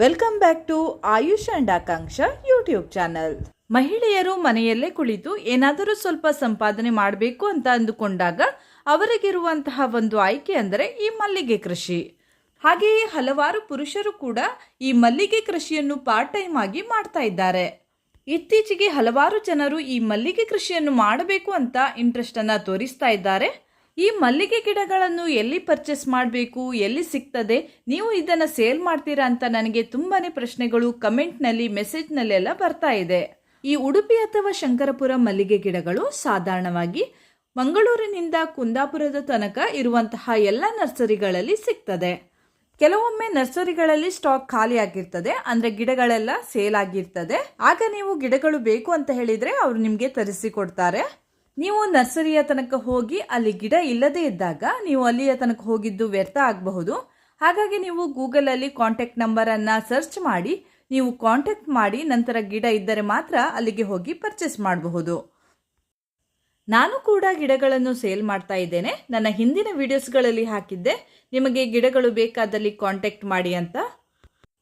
Welcome back to Ayush and Akanksha YouTube channel ಮಹಿಳೆಯರು ಮನೆಯಲ್ಲೇ ಕುಳಿತು ಏನಾದರೂ ಸ್ವಲ್ಪ ಸಂಪಾದನೆ ಮಾಡಬೇಕು ಅಂತ ಅಂದುಕೊಂಡಾಗ ಅವರಿಗಿರುವಂತಹ ಒಂದು ಆಯ್ಕೆ ಅಂದರೆ ಈ ಮಲ್ಲಿಗೆ ಕೃಷಿ. ಹಾಗೆಯೇ ಹಲವಾರು ಪುರುಷರು ಕೂಡ ಈ ಮಲ್ಲಿಗೆ ಕೃಷಿಯನ್ನು ಪಾರ್ಟ್ ಟೈಮ್ ಆಗಿ ಮಾಡ್ತಾ ಇದ್ದಾರೆ. ಇತ್ತೀಚೆಗೆ ಹಲವಾರು ಜನರು ಈ ಮಲ್ಲಿಗೆ ಕೃಷಿಯನ್ನು ಮಾಡಬೇಕು ಅಂತ ಇಂಟ್ರೆಸ್ಟನ್ನು ತೋರಿಸ್ತಾ ಇದ್ದಾರೆ. ಈ ಮಲ್ಲಿಗೆ ಗಿಡಗಳನ್ನು ಎಲ್ಲಿ ಪರ್ಚೇಸ್ ಮಾಡಬೇಕು, ಎಲ್ಲಿ ಸಿಗ್ತದೆ, ನೀವು ಇದನ್ನು ಸೇಲ್ ಮಾಡ್ತೀರಾ ಅಂತ ನನಗೆ ತುಂಬಾ ಪ್ರಶ್ನೆಗಳು ಕಮೆಂಟ್ನಲ್ಲಿ ಮೆಸೇಜ್ನಲ್ಲೆಲ್ಲ ಬರ್ತಾ ಇದೆ. ಈ ಉಡುಪಿ ಅಥವಾ ಶಂಕರಪುರ ಮಲ್ಲಿಗೆ ಗಿಡಗಳು ಸಾಧಾರಣವಾಗಿ ಮಂಗಳೂರಿನಿಂದ ಕುಂದಾಪುರದ ತನಕ ಇರುವಂತಹ ಎಲ್ಲ ನರ್ಸರಿಗಳಲ್ಲಿ ಸಿಗ್ತದೆ. ಕೆಲವೊಮ್ಮೆ ನರ್ಸರಿಗಳಲ್ಲಿ ಸ್ಟಾಕ್ ಖಾಲಿ ಆಗಿರ್ತದೆ, ಅಂದ್ರೆ ಗಿಡಗಳೆಲ್ಲ ಸೇಲ್ ಆಗಿರ್ತದೆ. ಆಗ ನೀವು ಗಿಡಗಳು ಬೇಕು ಅಂತ ಹೇಳಿದ್ರೆ ಅವರು ನಿಮಗೆ ತರಿಸಿ ಕೊಡ್ತಾರೆ. ನೀವು ನರ್ಸರಿಯ ತನಕ ಹೋಗಿ ಅಲ್ಲಿ ಗಿಡ ಇಲ್ಲದೇ ಇದ್ದಾಗ ನೀವು ಅಲ್ಲಿಯ ತನಕ ಹೋಗಿದ್ದು ವ್ಯರ್ಥ ಆಗಬಹುದು. ಹಾಗಾಗಿ ನೀವು ಗೂಗಲ್ ಅಲ್ಲಿ ಕಾಂಟ್ಯಾಕ್ಟ್ ನಂಬರ್ ಅನ್ನ ಸರ್ಚ್ ಮಾಡಿ, ನೀವು ಕಾಂಟ್ಯಾಕ್ಟ್ ಮಾಡಿ ನಂತರ ಗಿಡ ಇದ್ದರೆ ಮಾತ್ರ ಅಲ್ಲಿಗೆ ಹೋಗಿ ಪರ್ಚೇಸ್ ಮಾಡಬಹುದು. ನಾನು ಕೂಡ ಗಿಡಗಳನ್ನು ಸೇಲ್ ಮಾಡ್ತಾ ಇದ್ದೇನೆ. ನನ್ನ ಹಿಂದಿನ ವಿಡಿಯೋಸ್ಗಳಲ್ಲಿ ಹಾಕಿದ್ದೆ. ನಿಮಗೆ ಗಿಡಗಳು ಬೇಕಾದಲ್ಲಿ ಕಾಂಟ್ಯಾಕ್ಟ್ ಮಾಡಿ ಅಂತ.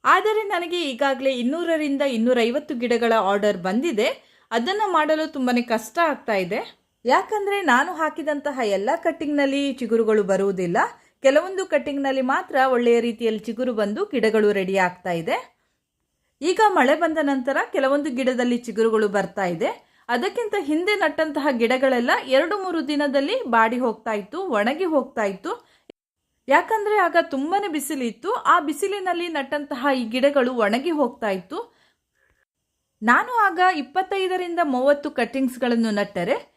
ಆದರೆ ನನಗೆ ಈಗಾಗಲೇ ಇನ್ನೂರರಿಂದ ಇನ್ನೂರೈವತ್ತು ಗಿಡಗಳ ಆರ್ಡರ್ ಬಂದಿದೆ. ಅದನ್ನು ಮಾಡಲು ತುಂಬಾ ಕಷ್ಟ ಆಗ್ತಾ ಇದೆ. ಯಾಕಂದರೆ ನಾನು ಹಾಕಿದಂತಹ ಎಲ್ಲ ಕಟ್ಟಿಂಗ್ನಲ್ಲಿ ಚಿಗುರುಗಳು ಬರುವುದಿಲ್ಲ. ಕೆಲವೊಂದು ಕಟ್ಟಿಂಗ್ನಲ್ಲಿ ಮಾತ್ರ ಒಳ್ಳೆಯ ರೀತಿಯಲ್ಲಿ ಚಿಗುರು ಬಂದು ಗಿಡಗಳು ರೆಡಿ ಆಗ್ತಾ ಇದೆ. ಈಗ ಮಳೆ ಬಂದ ನಂತರ ಕೆಲವೊಂದು ಗಿಡದಲ್ಲಿ ಚಿಗುರುಗಳು ಬರ್ತಾ ಇದೆ. ಅದಕ್ಕಿಂತ ಹಿಂದೆ ನಟ್ಟಂತಹ ಗಿಡಗಳೆಲ್ಲ ಎರಡು ಮೂರು ದಿನದಲ್ಲಿ ಬಾಡಿ ಹೋಗ್ತಾ ಇತ್ತು, ಒಣಗಿ ಹೋಗ್ತಾ ಇತ್ತು. ಯಾಕಂದ್ರೆ ಆಗ ತುಂಬಾನೇ ಬಿಸಿಲಿತ್ತು. ಆ ಬಿಸಿಲಿನಲ್ಲಿ ನಟ್ಟಂತಹ ಈ ಗಿಡಗಳು ಒಣಗಿ ಹೋಗ್ತಾ ಇತ್ತು. ನಾನು ಆಗ ಇಪ್ಪತ್ತೈದರಿಂದ ಮೂವತ್ತು ಕಟ್ಟಿಂಗ್ಸ್ಗಳನ್ನು ನಟ್ಟರೆ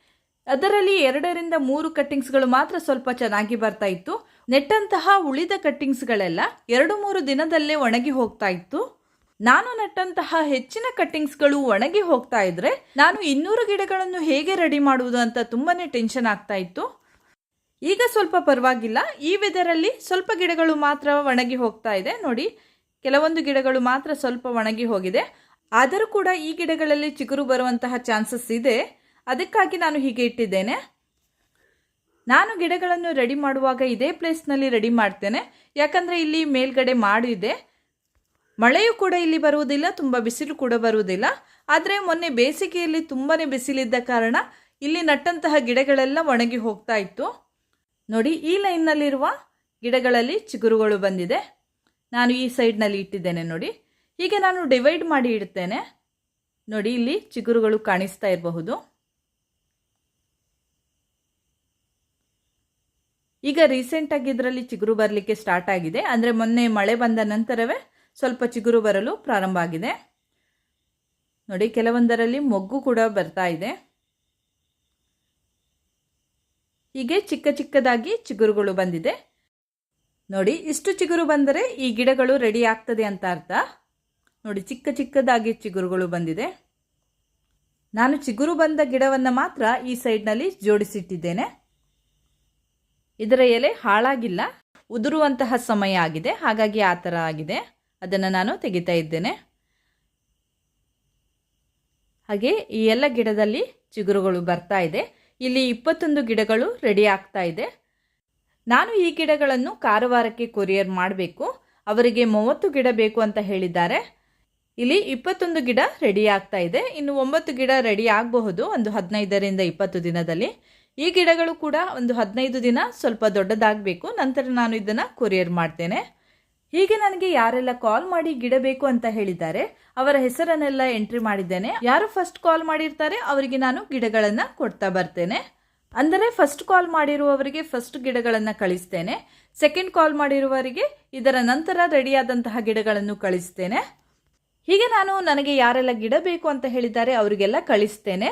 ಅದರಲ್ಲಿ ಎರಡರಿಂದ ಮೂರು ಕಟ್ಟಿಂಗ್ಸ್ಗಳು ಮಾತ್ರ ಸ್ವಲ್ಪ ಚೆನ್ನಾಗಿ ಬರ್ತಾ ಇತ್ತು. ನೆಟ್ಟಂತಹ ಉಳಿದ ಕಟ್ಟಿಂಗ್ಸ್ಗಳೆಲ್ಲ ಎರಡು ಮೂರು ದಿನದಲ್ಲೇ ಒಣಗಿ ಹೋಗ್ತಾ ಇತ್ತು. ನಾನು ನೆಟ್ಟಂತಹ ಹೆಚ್ಚಿನ ಕಟ್ಟಿಂಗ್ಸ್ಗಳು ಒಣಗಿ ಹೋಗ್ತಾ ಇದ್ರೆ ನಾನು ಇನ್ನೂರು ಗಿಡಗಳನ್ನು ಹೇಗೆ ರೆಡಿ ಮಾಡುವುದು ಅಂತ ತುಂಬಾನೇ ಟೆನ್ಷನ್ ಆಗ್ತಾ ಇತ್ತು. ಈಗ ಸ್ವಲ್ಪ ಪರವಾಗಿಲ್ಲ. ಈ ವೆದರಲ್ಲಿ ಸ್ವಲ್ಪ ಗಿಡಗಳು ಮಾತ್ರ ಒಣಗಿ ಹೋಗ್ತಾ ಇದೆ. ನೋಡಿ, ಕೆಲವೊಂದು ಗಿಡಗಳು ಮಾತ್ರ ಸ್ವಲ್ಪ ಒಣಗಿ ಹೋಗಿದೆ. ಆದರೂ ಕೂಡ ಈ ಗಿಡಗಳಲ್ಲಿ ಚಿಗುರು ಬರುವಂತಹ ಚಾನ್ಸಸ್ ಇದೆ. ಅದಕ್ಕಾಗಿ ನಾನು ಹೀಗೆ ಇಟ್ಟಿದ್ದೇನೆ. ನಾನು ಗಿಡಗಳನ್ನು ರೆಡಿ ಮಾಡುವಾಗ ಇದೇ ಪ್ಲೇಸ್ನಲ್ಲಿ ರೆಡಿ ಮಾಡ್ತೇನೆ. ಯಾಕಂದರೆ ಇಲ್ಲಿ ಮೇಲ್ಗಡೆ ಮಾಡಿದೆ ಮಳೆಯೂ ಕೂಡ ಇಲ್ಲಿ ಬರುವುದಿಲ್ಲ, ತುಂಬ ಬಿಸಿಲು ಕೂಡ ಬರುವುದಿಲ್ಲ. ಆದರೆ ಮೊನ್ನೆ ಬೇಸಿಗೆಯಲ್ಲಿ ತುಂಬಾ ಬಿಸಿಲಿದ್ದ ಕಾರಣ ಇಲ್ಲಿ ನಟ್ಟಂತಹ ಗಿಡಗಳೆಲ್ಲ ಒಣಗಿ ಹೋಗ್ತಾ ಇತ್ತು. ನೋಡಿ, ಈ ಲೈನ್ನಲ್ಲಿರುವ ಗಿಡಗಳಲ್ಲಿ ಚಿಗುರುಗಳು ಬಂದಿದೆ. ನಾನು ಈ ಸೈಡ್ನಲ್ಲಿ ಇಟ್ಟಿದ್ದೇನೆ ನೋಡಿ. ಹೀಗೆ ನಾನು ಡಿವೈಡ್ ಮಾಡಿ ಇಡ್ತೇನೆ. ನೋಡಿ, ಇಲ್ಲಿ ಚಿಗುರುಗಳು ಕಾಣಿಸ್ತಾ ಇರಬಹುದು. ಈಗ ರೀಸೆಂಟಾಗಿ ಇದರಲ್ಲಿ ಚಿಗುರು ಬರಲಿಕ್ಕೆ ಸ್ಟಾರ್ಟ್ ಆಗಿದೆ. ಅಂದರೆ ಮೊನ್ನೆ ಮಳೆ ಬಂದ ನಂತರವೇ ಸ್ವಲ್ಪ ಚಿಗುರು ಬರಲು ಪ್ರಾರಂಭ ಆಗಿದೆ. ನೋಡಿ, ಕೆಲವೊಂದರಲ್ಲಿ ಮೊಗ್ಗು ಕೂಡ ಬರ್ತಾ ಇದೆ. ಹೀಗೆ ಚಿಕ್ಕ ಚಿಕ್ಕದಾಗಿ ಚಿಗುರುಗಳು ಬಂದಿದೆ. ನೋಡಿ, ಇಷ್ಟು ಚಿಗುರು ಬಂದರೆ ಈ ಗಿಡಗಳು ರೆಡಿ ಆಗ್ತದೆ ಅಂತ ಅರ್ಥ. ನೋಡಿ, ಚಿಕ್ಕ ಚಿಕ್ಕದಾಗಿ ಚಿಗುರುಗಳು ಬಂದಿದೆ. ನಾನು ಚಿಗುರು ಬಂದ ಗಿಡವನ್ನು ಮಾತ್ರ ಈ ಸೈಡ್ನಲ್ಲಿ ಜೋಡಿಸಿಟ್ಟಿದ್ದೇನೆ. ಇದರ ಎಲೆ ಹಾಳಾಗಿಲ್ಲ. ಉದುರುವಂತಹ ಸಮಯ ಆಗಿದೆ. ಹಾಗಾಗಿ ಆ ಥರ ಆಗಿದೆ. ಅದನ್ನು ನಾನು ತೆಗಿತಾ ಇದ್ದೇನೆ. ಹಾಗೆ ಈ ಎಲ್ಲ ಗಿಡದಲ್ಲಿ ಚಿಗುರುಗಳು ಬರ್ತಾ ಇದೆ. ಇಲ್ಲಿ ಇಪ್ಪತ್ತೊಂದು ಗಿಡಗಳು ರೆಡಿ ಆಗ್ತಾ ಇದೆ. ನಾನು ಈ ಗಿಡಗಳನ್ನು ಕಾರವಾರಕ್ಕೆ ಕೊರಿಯರ್ ಮಾಡಬೇಕು. ಅವರಿಗೆ ಮೂವತ್ತು ಗಿಡ ಬೇಕು ಅಂತ ಹೇಳಿದ್ದಾರೆ. ಇಲ್ಲಿ ಇಪ್ಪತ್ತೊಂದು ಗಿಡ ರೆಡಿ ಆಗ್ತಾ ಇದೆ. ಇನ್ನು ಒಂಬತ್ತು ಗಿಡ ರೆಡಿ ಆಗಬಹುದು. ಒಂದು ಹದಿನೈದರಿಂದ ಇಪ್ಪತ್ತು ದಿನದಲ್ಲಿ. ಈ ಗಿಡಗಳು ಕೂಡ ಒಂದು ಹದಿನೈದು ದಿನ ಸ್ವಲ್ಪ ದೊಡ್ಡದಾಗಬೇಕು. ನಂತರ ನಾನು ಇದನ್ನು ಕೊರಿಯರ್ ಮಾಡ್ತೇನೆ. ಹೀಗೆ ನನಗೆ ಯಾರೆಲ್ಲ ಕಾಲ್ ಮಾಡಿ ಗಿಡ ಬೇಕು ಅಂತ ಹೇಳಿದ್ದಾರೆ, ಅವರ ಹೆಸರನ್ನೆಲ್ಲ ಎಂಟ್ರಿ ಮಾಡಿದ್ದೇನೆ. ಯಾರು ಫಸ್ಟ್ ಕಾಲ್ ಮಾಡಿರ್ತಾರೆ, ಅವರಿಗೆ ನಾನು ಗಿಡಗಳನ್ನು ಕೊಡ್ತಾ ಬರ್ತೇನೆ. ಅಂದರೆ ಫಸ್ಟ್ ಕಾಲ್ ಮಾಡಿರುವವರಿಗೆ ಫಸ್ಟ್ ಗಿಡಗಳನ್ನು ಕಳಿಸ್ತೇನೆ. ಸೆಕೆಂಡ್ ಕಾಲ್ ಮಾಡಿರುವವರಿಗೆ ಇದರ ನಂತರ ರೆಡಿಯಾದಂತಹ ಗಿಡಗಳನ್ನು ಕಳಿಸ್ತೇನೆ. ಹೀಗೆ ನಾನು ನನಗೆ ಯಾರೆಲ್ಲ ಗಿಡ ಬೇಕು ಅಂತ ಹೇಳಿದ್ದಾರೆ, ಅವರಿಗೆಲ್ಲ ಕಳಿಸ್ತೇನೆ.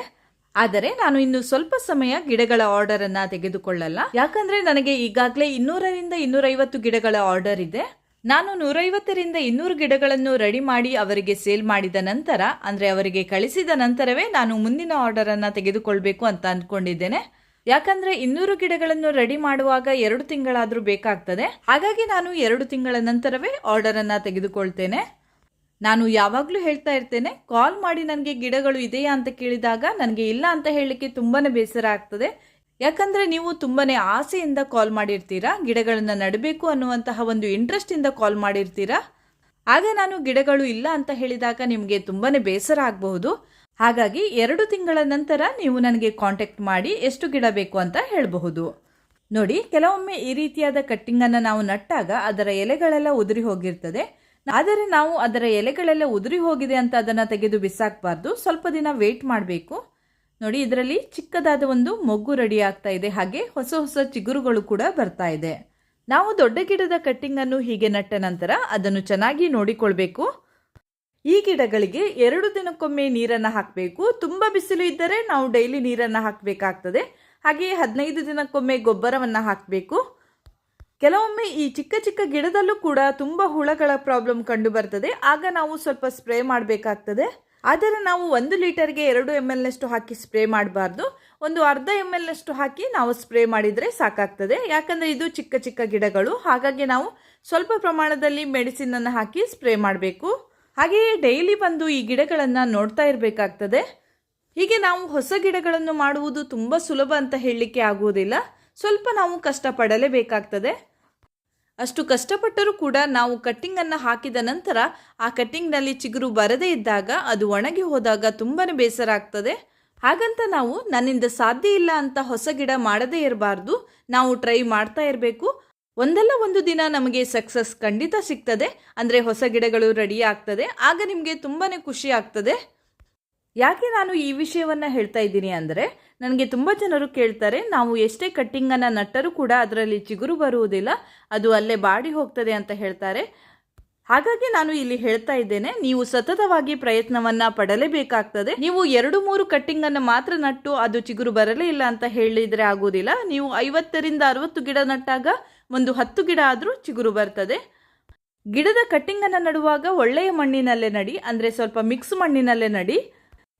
ಆದರೆ ನಾನು ಇನ್ನು ಸ್ವಲ್ಪ ಸಮಯ ಗಿಡಗಳ ಆರ್ಡರ್ ಅನ್ನ ತೆಗೆದುಕೊಳ್ಳಲ್ಲ. ಯಾಕಂದ್ರೆ ನನಗೆ ಈಗಾಗಲೇ ಇನ್ನೂರರಿಂದ ಇನ್ನೂರೈವತ್ತು ಗಿಡಗಳ ಆರ್ಡರ್ ಇದೆ. ನಾನು ನೂರೈವತ್ತರಿಂದ ಇನ್ನೂರು ಗಿಡಗಳನ್ನು ರೆಡಿ ಮಾಡಿ ಅವರಿಗೆ ಸೇಲ್ ಮಾಡಿದ ನಂತರ, ಅಂದ್ರೆ ಅವರಿಗೆ ಕಳಿಸಿದ ನಂತರವೇ ನಾನು ಮುಂದಿನ ಆರ್ಡರ್ ಅನ್ನ ತೆಗೆದುಕೊಳ್ಬೇಕು ಅಂತ ಅಂದ್ಕೊಂಡಿದ್ದೇನೆ ಯಾಕಂದ್ರೆ ಇನ್ನೂರು ಗಿಡಗಳನ್ನು ರೆಡಿ ಮಾಡುವಾಗ ಎರಡು ತಿಂಗಳಾದ್ರೂ ಬೇಕಾಗ್ತದೆ. ಹಾಗಾಗಿ ನಾನು ಎರಡು ತಿಂಗಳ ನಂತರವೇ ಆರ್ಡರ್ ಅನ್ನ ತೆಗೆದುಕೊಳ್ತೇನೆ. ನಾನು ಯಾವಾಗಲೂ ಹೇಳ್ತಾ ಇರ್ತೇನೆ ಕಾಲ್ ಮಾಡಿ ನನಗೆ ಗಿಡಗಳು ಇದೆಯಾ ಅಂತ ಕೇಳಿದಾಗ ನನಗೆ ಇಲ್ಲ ಅಂತ ಹೇಳಲಿಕ್ಕೆ ತುಂಬಾನೇ ಬೇಸರ ಆಗ್ತದೆ. ಯಾಕಂದ್ರೆ ನೀವು ತುಂಬಾನೇ ಆಸೆಯಿಂದ ಕಾಲ್ ಮಾಡಿರ್ತೀರಾ, ಗಿಡಗಳನ್ನ ನಡಬೇಕು ಅನ್ನುವಂತಹ ಒಂದು ಇಂಟ್ರೆಸ್ಟಿಂದ ಕಾಲ್ ಮಾಡಿರ್ತೀರಾ? ಆಗ ನಾನು ಗಿಡಗಳು ಇಲ್ಲ ಅಂತ ಹೇಳಿದಾಗ ನಿಮಗೆ ತುಂಬಾ ಬೇಸರ ಆಗಬಹುದು. ಹಾಗಾಗಿ ಎರಡು ತಿಂಗಳ ನಂತರ ನೀವು ನನಗೆ ಕಾಂಟ್ಯಾಕ್ಟ್ ಮಾಡಿ ಎಷ್ಟು ಗಿಡ ಬೇಕು ಅಂತ ಹೇಳಬಹುದು. ನೋಡಿ, ಕೆಲವೊಮ್ಮೆ ಈ ರೀತಿಯಾದ ಕಟ್ಟಿಂಗನ್ನು ನಾವು ನಟ್ಟಾಗ ಅದರ ಎಲೆಗಳೆಲ್ಲ ಉದುರಿ ಹೋಗಿರ್ತದೆ. ಆದರೆ ನಾವು ಅದರ ಎಲೆಗಳೆಲ್ಲ ಉದುರಿ ಹೋಗಿದೆ ಅಂತ ಅದನ್ನು ತೆಗೆದು ಬಿಸಾಕಬಾರ್ದು. ಸ್ವಲ್ಪ ದಿನ ವೇಟ್ ಮಾಡಬೇಕು. ನೋಡಿ, ಇದರಲ್ಲಿ ಚಿಕ್ಕದಾದ ಒಂದು ಮೊಗ್ಗು ರೆಡಿ ಆಗ್ತಾ ಇದೆ. ಹಾಗೆ ಹೊಸ ಹೊಸ ಚಿಗುರುಗಳು ಕೂಡ ಬರ್ತಾ ಇದೆ. ನಾವು ದೊಡ್ಡ ಗಿಡದ ಕಟ್ಟಿಂಗನ್ನು ಹೀಗೆ ನಟ್ಟ ನಂತರ ಅದನ್ನು ಚೆನ್ನಾಗಿ ನೋಡಿಕೊಳ್ಬೇಕು. ಈ ಗಿಡಗಳಿಗೆ ಎರಡು ದಿನಕ್ಕೊಮ್ಮೆ ನೀರನ್ನು ಹಾಕಬೇಕು. ತುಂಬ ಬಿಸಿಲು ಇದ್ದರೆ ನಾವು ಡೈಲಿ ನೀರನ್ನು ಹಾಕಬೇಕಾಗ್ತದೆ. ಹಾಗೆಯೇ ಹದಿನೈದು ದಿನಕ್ಕೊಮ್ಮೆ ಗೊಬ್ಬರವನ್ನು ಹಾಕಬೇಕು. ಕೆಲವೊಮ್ಮೆ ಈ ಚಿಕ್ಕ ಚಿಕ್ಕ ಗಿಡದಲ್ಲೂ ಕೂಡ ತುಂಬ ಹುಳಗಳ ಪ್ರಾಬ್ಲಮ್ ಕಂಡು ಬರ್ತದೆ. ಆಗ ನಾವು ಸ್ವಲ್ಪ ಸ್ಪ್ರೇ ಮಾಡಬೇಕಾಗ್ತದೆ. ಆದರೆ ನಾವು ಒಂದು ಲೀಟರ್ಗೆ ಎರಡು ಎಂ ಎಲ್ನಷ್ಟು ಹಾಕಿ ಸ್ಪ್ರೇ ಮಾಡಬಾರ್ದು. ಒಂದು ಅರ್ಧ ಎಂ ಎಲ್ನಷ್ಟು ಹಾಕಿ ನಾವು ಸ್ಪ್ರೇ ಮಾಡಿದರೆ ಸಾಕಾಗ್ತದೆ. ಯಾಕಂದರೆ ಇದು ಚಿಕ್ಕ ಚಿಕ್ಕ ಗಿಡಗಳು. ಹಾಗಾಗಿ ನಾವು ಸ್ವಲ್ಪ ಪ್ರಮಾಣದಲ್ಲಿ ಮೆಡಿಸಿನನ್ನು ಹಾಕಿ ಸ್ಪ್ರೇ ಮಾಡಬೇಕು. ಹಾಗೆಯೇ ಡೈಲಿ ಬಂದು ಈ ಗಿಡಗಳನ್ನು ನೋಡ್ತಾ ಇರಬೇಕಾಗ್ತದೆ. ಹೀಗೆ ನಾವು ಹೊಸ ಗಿಡಗಳನ್ನು ಮಾಡುವುದು ತುಂಬ ಸುಲಭ ಅಂತ ಹೇಳಲಿಕ್ಕೆ ಆಗುವುದಿಲ್ಲ. ಸ್ವಲ್ಪ ನಾವು ಕಷ್ಟಪಡಲೇಬೇಕಾಗ್ತದೆ. ಅಷ್ಟು ಕಷ್ಟಪಟ್ಟರೂ ಕೂಡ ನಾವು ಕಟ್ಟಿಂಗನ್ನು ಹಾಕಿದ ನಂತರ ಆ ಕಟ್ಟಿಂಗ್ನಲ್ಲಿ ಚಿಗುರು ಬರದೇ ಇದ್ದಾಗ ಅದು ಒಣಗಿ ಹೋದಾಗ ತುಂಬಾ ಬೇಸರ ಆಗ್ತದೆ. ಹಾಗಂತ ನಾವು ನನ್ನಿಂದ ಸಾಧ್ಯ ಇಲ್ಲ ಅಂತ ಹೊಸ ಗಿಡ ಮಾಡದೇ ಇರಬಾರ್ದು. ನಾವು ಟ್ರೈ ಮಾಡ್ತಾ ಇರಬೇಕು. ಒಂದಲ್ಲ ಒಂದು ದಿನ ನಮಗೆ ಸಕ್ಸಸ್ ಖಂಡಿತ ಸಿಗ್ತದೆ. ಅಂದರೆ ಹೊಸ ಗಿಡಗಳು ರೆಡಿ ಆಗ್ತದೆ. ಆಗ ನಿಮಗೆ ತುಂಬಾ ಖುಷಿ ಆಗ್ತದೆ. ಯಾಕೆ ನಾನು ಈ ವಿಷಯವನ್ನು ಹೇಳ್ತಾ ಇದ್ದೀನಿ ಅಂದರೆ, ನನಗೆ ತುಂಬ ಜನರು ಕೇಳ್ತಾರೆ, ನಾವು ಎಷ್ಟೇ ಕಟ್ಟಿಂಗನ್ನು ನಟ್ಟರೂ ಕೂಡ ಅದರಲ್ಲಿ ಚಿಗುರು ಬರುವುದಿಲ್ಲ, ಅದು ಅಲ್ಲೇ ಬಾಡಿ ಹೋಗ್ತದೆ ಅಂತ ಹೇಳ್ತಾರೆ. ಹಾಗಾಗಿ ನಾನು ಇಲ್ಲಿ ಹೇಳ್ತಾ ಇದ್ದೇನೆ, ನೀವು ಸತತವಾಗಿ ಪ್ರಯತ್ನವನ್ನ ಪಡಲೇಬೇಕಾಗ್ತದೆ. ನೀವು ಎರಡು ಮೂರು ಕಟ್ಟಿಂಗನ್ನು ಮಾತ್ರ ನಟ್ಟು ಅದು ಚಿಗುರು ಬರಲೇ ಇಲ್ಲ ಅಂತ ಹೇಳಿದರೆ ಆಗುವುದಿಲ್ಲ. ನೀವು ಐವತ್ತರಿಂದ ಅರವತ್ತು ಗಿಡ ನಟ್ಟಾಗ ಒಂದು ಹತ್ತು ಗಿಡ ಆದರೂ ಚಿಗುರು ಬರ್ತದೆ. ಗಿಡದ ಕಟ್ಟಿಂಗನ್ನು ನಡುವಾಗ ಒಳ್ಳೆಯ ಮಣ್ಣಿನಲ್ಲೇ ನಡಿ, ಅಂದರೆ ಸ್ವಲ್ಪ ಮಿಕ್ಸ್ ಮಣ್ಣಿನಲ್ಲೇ ನಡಿ.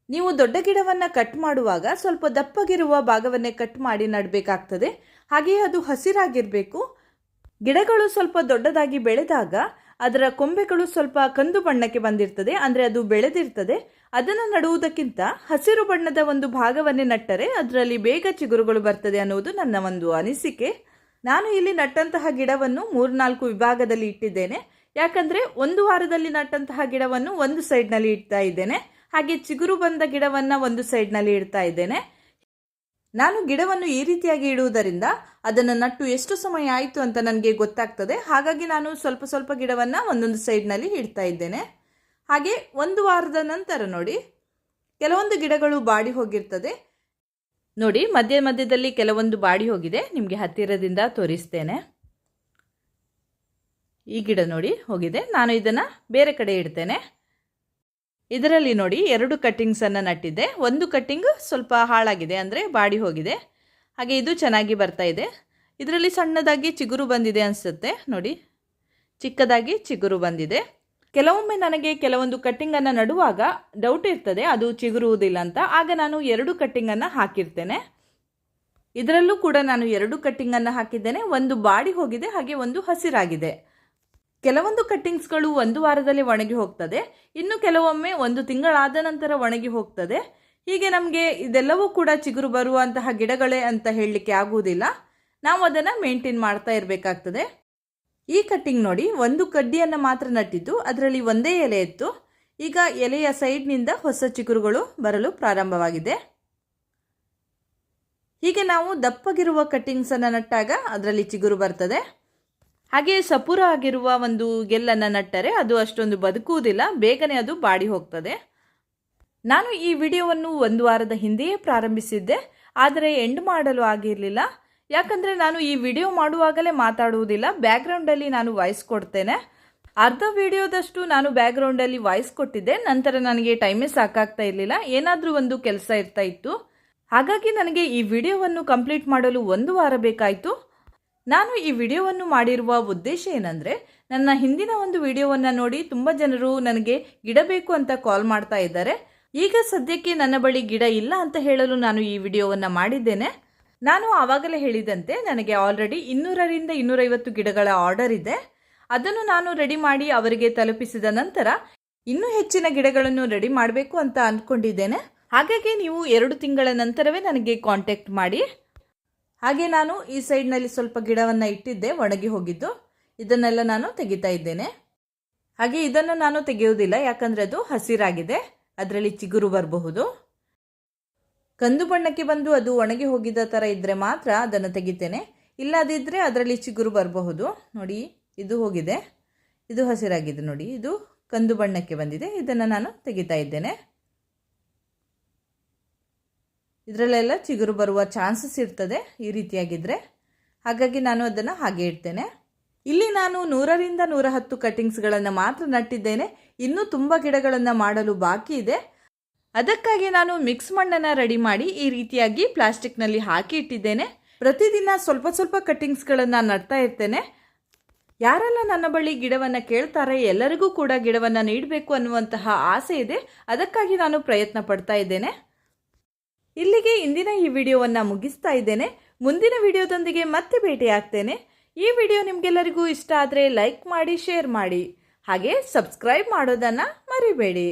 ನೀವು ದೊಡ್ಡ ಗಿಡವನ್ನು ಕಟ್ ಮಾಡುವಾಗ ಸ್ವಲ್ಪ ದಪ್ಪಗಿರುವ ಭಾಗವನ್ನೇ ಕಟ್ ಮಾಡಿ ನಡಬೇಕಾಗ್ತದೆ. ಹಾಗೆಯೇ ಅದು ಹಸಿರಾಗಿರಬೇಕು. ಗಿಡಗಳು ಸ್ವಲ್ಪ ದೊಡ್ಡದಾಗಿ ಬೆಳೆದಾಗ ಅದರ ಕೊಂಬೆಗಳು ಸ್ವಲ್ಪ ಕಂದು ಬಣ್ಣಕ್ಕೆ ಬಂದಿರ್ತದೆ, ಅಂದರೆ ಅದು ಬೆಳೆದಿರ್ತದೆ. ಅದನ್ನು ನಡುವುದಕ್ಕಿಂತ ಹಸಿರು ಬಣ್ಣದ ಒಂದು ಭಾಗವನ್ನೇ ನಟ್ಟರೆ ಅದರಲ್ಲಿ ಬೇಗ ಚಿಗುರುಗಳು ಬರ್ತದೆ ಅನ್ನುವುದು ನನ್ನ ಒಂದು ಅನಿಸಿಕೆ. ನಾನು ಇಲ್ಲಿ ನಟ್ಟಂತಹ ಗಿಡವನ್ನು ಮೂರ್ನಾಲ್ಕು ವಿಭಾಗದಲ್ಲಿ ಇಟ್ಟಿದ್ದೇನೆ. ಯಾಕಂದರೆ ಒಂದು ವಾರದಲ್ಲಿ ನಟ್ಟಂತಹ ಗಿಡವನ್ನು ಒಂದು ಸೈಡ್ನಲ್ಲಿ ಇಡ್ತಾ ಇದ್ದೇನೆ. ಹಾಗೆ ಚಿಗುರು ಬಂದ ಗಿಡವನ್ನು ಒಂದು ಸೈಡ್ನಲ್ಲಿ ಇಡ್ತಾ ಇದ್ದೇನೆ. ನಾನು ಗಿಡವನ್ನು ಈ ರೀತಿಯಾಗಿ ಇಡುವುದರಿಂದ ಅದನ್ನು ನಟ್ಟು ಎಷ್ಟು ಸಮಯ ಆಯಿತು ಅಂತ ನನಗೆ ಗೊತ್ತಾಗ್ತದೆ. ಹಾಗಾಗಿ ನಾನು ಸ್ವಲ್ಪ ಸ್ವಲ್ಪ ಗಿಡವನ್ನು ಒಂದೊಂದು ಸೈಡ್ನಲ್ಲಿ ಇಡ್ತಾ ಇದ್ದೇನೆ. ಹಾಗೆ ಒಂದು ವಾರದ ನಂತರ ನೋಡಿ, ಕೆಲವೊಂದು ಗಿಡಗಳು ಬಾಡಿ ಹೋಗಿರ್ತದೆ. ನೋಡಿ, ಮಧ್ಯ ಮಧ್ಯದಲ್ಲಿ ಕೆಲವೊಂದು ಬಾಡಿ ಹೋಗಿದೆ. ನಿಮಗೆ ಹತ್ತಿರದಿಂದ ತೋರಿಸ್ತೇನೆ. ಈ ಗಿಡ ನೋಡಿ, ಹೋಗಿದೆ. ನಾನು ಇದನ್ನು ಬೇರೆ ಕಡೆ ಇಡ್ತೇನೆ. ಇದರಲ್ಲಿ ನೋಡಿ ಎರಡು ಕಟ್ಟಿಂಗ್ಸನ್ನು ನಟ್ಟಿದ್ದೆ. ಒಂದು ಕಟ್ಟಿಂಗ್ ಸ್ವಲ್ಪ ಹಾಳಾಗಿದೆ ಅಂದರೆ ಬಾಡಿ ಹೋಗಿದೆ. ಹಾಗೆ ಇದು ಚೆನ್ನಾಗಿ ಬರ್ತಾ ಇದೆ. ಇದರಲ್ಲಿ ಸಣ್ಣದಾಗಿ ಚಿಗುರು ಬಂದಿದೆ ಅನಿಸುತ್ತೆ. ನೋಡಿ, ಚಿಕ್ಕದಾಗಿ ಚಿಗುರು ಬಂದಿದೆ. ಕೆಲವೊಮ್ಮೆ ನನಗೆ ಕೆಲವೊಂದು ಕಟ್ಟಿಂಗನ್ನು ನಡುವಾಗ ಡೌಟ್ ಇರ್ತದೆ, ಅದು ಚಿಗುರುವುದಿಲ್ಲ ಅಂತ. ಆಗ ನಾನು ಎರಡು ಕಟ್ಟಿಂಗನ್ನು ಹಾಕಿರ್ತೇನೆ. ಇದರಲ್ಲೂ ಕೂಡ ನಾನು ಎರಡು ಕಟ್ಟಿಂಗನ್ನು ಹಾಕಿದ್ದೇನೆ. ಒಂದು ಬಾಡಿ ಹೋಗಿದೆ, ಹಾಗೆ ಒಂದು ಹಸಿರಾಗಿದೆ. ಕೆಲವೊಂದು ಕಟ್ಟಿಂಗ್ಸ್ಗಳು ಒಂದು ವಾರದಲ್ಲಿ ಒಣಗಿ ಹೋಗ್ತದೆ, ಇನ್ನು ಕೆಲವೊಮ್ಮೆ ಒಂದು ತಿಂಗಳಾದ ನಂತರ ಒಣಗಿ ಹೋಗ್ತದೆ. ಹೀಗೆ ನಮಗೆ ಇದೆಲ್ಲವೂ ಕೂಡ ಚಿಗುರು ಬರುವಂತಹ ಗಿಡಗಳೇ ಅಂತ ಹೇಳಲಿಕ್ಕೆ ಆಗುವುದಿಲ್ಲ. ನಾವು ಅದನ್ನು ಮೇಂಟೈನ್ ಮಾಡ್ತಾ ಇರಬೇಕಾಗ್ತದೆ. ಈ ಕಟ್ಟಿಂಗ್ ನೋಡಿ, ಒಂದು ಕಡ್ಡಿಯನ್ನು ಮಾತ್ರ ನಟ್ಟಿದ್ದು, ಅದರಲ್ಲಿ ಒಂದೇ ಎಲೆ ಇತ್ತು. ಈಗ ಎಲೆಯ ಸೈಡ್ನಿಂದ ಹೊಸ ಚಿಗುರುಗಳು ಬರಲು ಪ್ರಾರಂಭವಾಗಿದೆ. ಹೀಗೆ ನಾವು ದಪ್ಪಗಿರುವ ಕಟ್ಟಿಂಗ್ಸನ್ನು ನಟ್ಟಾಗ ಅದರಲ್ಲಿ ಚಿಗುರು ಬರ್ತದೆ. ಹಾಗೆ ಸಪುರ ಆಗಿರುವ ಒಂದು ಗೆಲ್ಲನ್ನು ನಟ್ಟರೆ ಅದು ಅಷ್ಟೊಂದು ಬದುಕುವುದಿಲ್ಲ, ಬೇಗನೆ ಅದು ಬಾಡಿ ಹೋಗ್ತದೆ. ನಾನು ಈ ವಿಡಿಯೋವನ್ನು ಒಂದು ವಾರದ ಹಿಂದೆಯೇ ಪ್ರಾರಂಭಿಸಿದ್ದೆ, ಆದರೆ ಎಂಡ್ ಮಾಡಲು ಆಗಿರಲಿಲ್ಲ. ಯಾಕಂದರೆ ನಾನು ಈ ವಿಡಿಯೋ ಮಾಡುವಾಗಲೇ ಮಾತಾಡುವುದಿಲ್ಲ, ಬ್ಯಾಕ್ಗ್ರೌಂಡಲ್ಲಿ ನಾನು ವಾಯ್ಸ್ ಕೊಡ್ತೇನೆ. ಅರ್ಧ ವಿಡಿಯೋದಷ್ಟು ನಾನು ಬ್ಯಾಕ್ಗ್ರೌಂಡಲ್ಲಿ ವಾಯ್ಸ್ ಕೊಟ್ಟಿದ್ದೆ, ನಂತರ ನನಗೆ ಟೈಮೇ ಸಾಕಾಗ್ತಾ ಇರಲಿಲ್ಲ, ಏನಾದರೂ ಒಂದು ಕೆಲಸ ಇರ್ತಾ ಇತ್ತು. ಹಾಗಾಗಿ ನನಗೆ ಈ ವಿಡಿಯೋವನ್ನು ಕಂಪ್ಲೀಟ್ ಮಾಡಲು ಒಂದು ವಾರ ಬೇಕಾಯಿತು. ನಾನು ಈ ವಿಡಿಯೋವನ್ನು ಮಾಡಿರುವ ಉದ್ದೇಶ ಏನಂದರೆ, ನನ್ನ ಹಿಂದಿನ ಒಂದು ವಿಡಿಯೋವನ್ನು ನೋಡಿ ತುಂಬ ಜನರು ನನಗೆ ಗಿಡ ಬೇಕು ಅಂತ ಕಾಲ್ ಮಾಡ್ತಾ ಇದ್ದಾರೆ. ಈಗ ಸದ್ಯಕ್ಕೆ ನನ್ನ ಬಳಿ ಗಿಡ ಇಲ್ಲ ಅಂತ ಹೇಳಲು ನಾನು ಈ ವಿಡಿಯೋವನ್ನು ಮಾಡಿದ್ದೇನೆ. ನಾನು ಆವಾಗಲೇ ಹೇಳಿದಂತೆ ನನಗೆ ಆಲ್ರೆಡಿ ಇನ್ನೂರರಿಂದ ಇನ್ನೂರೈವತ್ತು ಗಿಡಗಳ ಆರ್ಡರ್ ಇದೆ. ಅದನ್ನು ನಾನು ರೆಡಿ ಮಾಡಿ ಅವರಿಗೆ ತಲುಪಿಸಿದ ನಂತರ ಇನ್ನೂ ಹೆಚ್ಚಿನ ಗಿಡಗಳನ್ನು ರೆಡಿ ಮಾಡಬೇಕು ಅಂತ ಅಂದ್ಕೊಂಡಿದ್ದೇನೆ ಹಾಗಾಗಿ ನೀವು ಎರಡು ತಿಂಗಳ ನಂತರವೇ ನನಗೆ ಕಾಂಟ್ಯಾಕ್ಟ್ ಮಾಡಿ. ಹಾಗೆ ನಾನು ಈ ಸೈಡ್ನಲ್ಲಿ ಸ್ವಲ್ಪ ಗಿಡವನ್ನು ಇಟ್ಟಿದ್ದೆ, ಒಣಗಿ ಹೋಗಿದ್ದು. ಇದನ್ನೆಲ್ಲ ನಾನು ತೆಗಿತಾ ಇದ್ದೇನೆ. ಹಾಗೆ ಇದನ್ನು ನಾನು ತೆಗೆಯುವುದಿಲ್ಲ, ಯಾಕಂದರೆ ಅದು ಹಸಿರಾಗಿದೆ, ಅದರಲ್ಲಿ ಚಿಗುರು ಬರಬಹುದು. ಕಂದು ಬಣ್ಣಕ್ಕೆ ಬಂದು ಅದು ಒಣಗಿ ಹೋಗಿದ ಥರ ಇದ್ದರೆ ಮಾತ್ರ ಅದನ್ನು ತೆಗಿತೇನೆ. ಇಲ್ಲದಿದ್ದರೆ ಅದರಲ್ಲಿ ಚಿಗುರು ಬರಬಹುದು. ನೋಡಿ, ಇದು ಹೋಗಿದೆ. ಇದು ಹಸಿರಾಗಿದೆ ನೋಡಿ, ಇದು ಕಂದು ಬಣ್ಣಕ್ಕೆ ಬಂದಿದೆ. ಇದನ್ನು ನಾನು ತೆಗಿತಾ ಇದ್ದೇನೆ. ಇದರಲ್ಲೆಲ್ಲ ಚಿಗುರು ಬರುವ ಚಾನ್ಸಸ್ ಇರ್ತದೆ ಈ ರೀತಿಯಾಗಿದ್ದರೆ ಹಾಗಾಗಿ ನಾನು ಅದನ್ನು ಹಾಗೆ ಇಡ್ತೇನೆ. ಇಲ್ಲಿ ನಾನು ನೂರರಿಂದ ನೂರ ಹತ್ತು ಕಟ್ಟಿಂಗ್ಸ್ಗಳನ್ನು ಮಾತ್ರ ನಟ್ಟಿದ್ದೇನೆ. ಇನ್ನೂ ತುಂಬ ಗಿಡಗಳನ್ನು ಮಾಡಲು ಬಾಕಿ ಇದೆ. ಅದಕ್ಕಾಗಿ ನಾನು ಮಿಕ್ಸ್ ಮಣ್ಣನ್ನು ರೆಡಿ ಮಾಡಿ ಈ ರೀತಿಯಾಗಿ ಪ್ಲಾಸ್ಟಿಕ್ನಲ್ಲಿ ಹಾಕಿ ಇಟ್ಟಿದ್ದೇನೆ. ಪ್ರತಿದಿನ ಸ್ವಲ್ಪ ಸ್ವಲ್ಪ ಕಟ್ಟಿಂಗ್ಸ್ಗಳನ್ನು ನಡ್ತಾ ಇರ್ತೇನೆ. ಯಾರೆಲ್ಲ ನನ್ನ ಬಳಿ ಗಿಡವನ್ನು ಕೇಳ್ತಾರೆ, ಎಲ್ಲರಿಗೂ ಕೂಡ ಗಿಡವನ್ನು ನೀಡಬೇಕು ಅನ್ನುವಂತಹ ಆಸೆ ಇದೆ. ಅದಕ್ಕಾಗಿ ನಾನು ಪ್ರಯತ್ನ ಪಡ್ತಾ ಇದ್ದೇನೆ. ಇಲ್ಲಿಗೆ ಇಂದಿನ ಈ ವಿಡಿಯೋವನ್ನು ಮುಗಿಸ್ತಾ ಇದ್ದೇನೆ. ಮುಂದಿನ ವಿಡಿಯೋದೊಂದಿಗೆ ಮತ್ತೆ ಭೇಟಿಯಾಗ್ತೇನೆ. ಈ ವಿಡಿಯೋ ನಿಮಗೆಲ್ಲರಿಗೂ ಇಷ್ಟ ಆದರೆ ಲೈಕ್ ಮಾಡಿ, ಶೇರ್ ಮಾಡಿ. ಹಾಗೆ ಸಬ್ಸ್ಕ್ರೈಬ್ ಮಾಡೋದನ್ನು ಮರಿಬೇಡಿ.